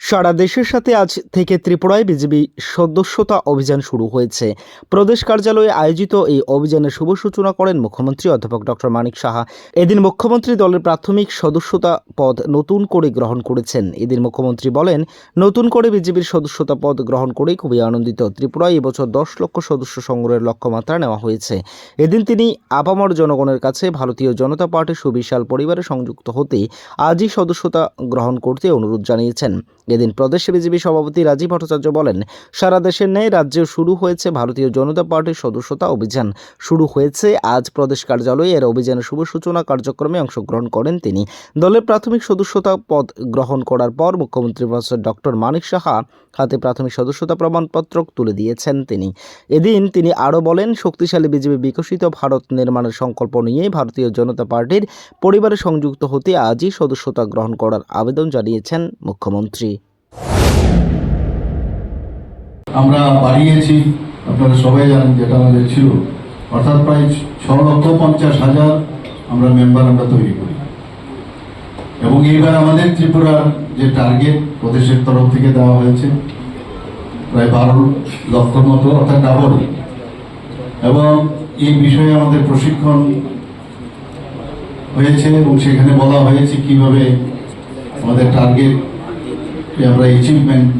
সারা দেশের সাথে আজ থেকে ত্রিপুরায় বিজেপি সদস্যতা অভিযান শুরু হয়েছে। প্রদেশ কার্যালয়ে আয়োজিত এই অভিযানের শুভ সূচনা করেন মুখ্যমন্ত্রী অধ্যাপক ডক্টর মানিক সাহা। এদিন মুখ্যমন্ত্রী দলের প্রাথমিক সদস্যতা পদ নতুন করে গ্রহণ করেছেন। এদিন মুখ্যমন্ত্রী বলেন, নতুন করে বিজেপির সদস্যতা পদ গ্রহণ করে খুবই আনন্দিত। ত্রিপুরায় এবছর দশ লক্ষ সদস্য সংগ্রহের লক্ষ্যমাত্রা নেওয়া হয়েছে। এদিন তিনি আপামর জনগণের কাছে ভারতীয় জনতা পার্টির সুবিশাল পরিবারে সংযুক্ত হতে আজই সদস্যতা গ্রহণ করতে অনুরোধ জানিয়েছেন। এদিন প্রদেশ বিজেপি সভাপতি রাজীব ভট্টাচার্য বলেন, সারা দেশের ন্যায় রাজ্যেও শুরু হয়েছে ভারতীয় জনতা পার্টির সদস্যতা অভিযান। শুরু হয়েছে আজ প্রদেশ কার্যালয়ে এর অভিযানের শুভ সূচনা কার্যক্রমে অংশগ্রহণ করেন তিনি। দলের প্রাথমিক সদস্যতা পদ গ্রহণ করার পর মুখ্যমন্ত্রী প্রফেসর ডক্টর মানিক সাহা হাতে প্রাথমিক সদস্যতা প্রমাণপত্র তুলে দিয়েছেন তিনি। এদিন তিনি আরও বলেন, শক্তিশালী বিজেপি বিকশিত ভারত নির্মাণের সংকল্প নিয়ে ভারতীয় জনতা পার্টির পরিবারে সংযুক্ত হতে আজই সদস্যতা গ্রহণ করার আবেদন জানিয়েছেন মুখ্যমন্ত্রী। আমরা বাড়িয়েছি, আপনারা সবাই জানেন যেটা আমাদের ছিল। অর্থাৎ প্রায় ছ লক্ষ পঞ্চাশ হাজার আমরা মেম্বার আমরা তৈরি করি। এবং এইবার আমাদের ত্রিপুরার যে টার্গেট প্রদেশের তরফ থেকে দেওয়া হয়েছে, প্রায় বারো লক্ষ মতো, অর্থাৎ ডাবল এবং এই বিষয়ে আমাদের প্রশিক্ষণ হয়েছে এবং সেখানে বলা হয়েছে কীভাবে আমাদের টার্গেট আমরা অ্যাচিভমেন্ট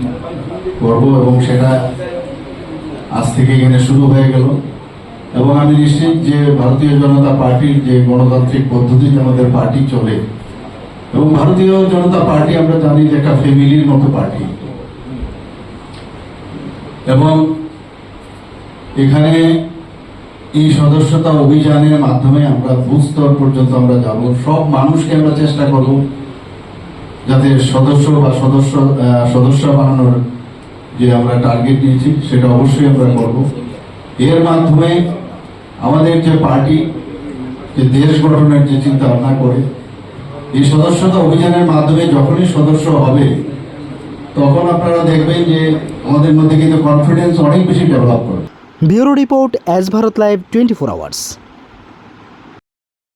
করব এবং সেটা আজ থেকে এখানে শুরু হয়ে গেল। এবং আমি নিশ্চিত যে ভারতীয় জনতা পার্টির যে গণতান্ত্রিক পদ্ধতিতে আমাদের পার্টি চলে, এবং ভারতীয় জনতা পার্টি আমরা জানি যে একটা ফ্যামিলির মতো পার্টি। এবং এখানে এই সদস্যতা অভিযানের মাধ্যমে আমরা বুথ স্তর পর্যন্ত আমরা যাব। সব মানুষকে আমরা চেষ্টা করব যাতে সদস্য বা সদস্য সদস্য বানানোর যে আমরা টার্গেট নিয়েছি, সেটা অবশ্যই আমরা করব। এর মাধ্যমে আমাদের যে পার্টি যে দেশ গঠনের যে চিন্তা ভাবনা করে, এই সদস্যতা অভিযানের মাধ্যমে যখনই সদস্য হবে, তখন আপনারা দেখবেন যে আমাদের মধ্যে কিন্তু কনফিডেন্স অনেক বেশি ডেভেলপ করে bureau report as Bharat live twenty four hours.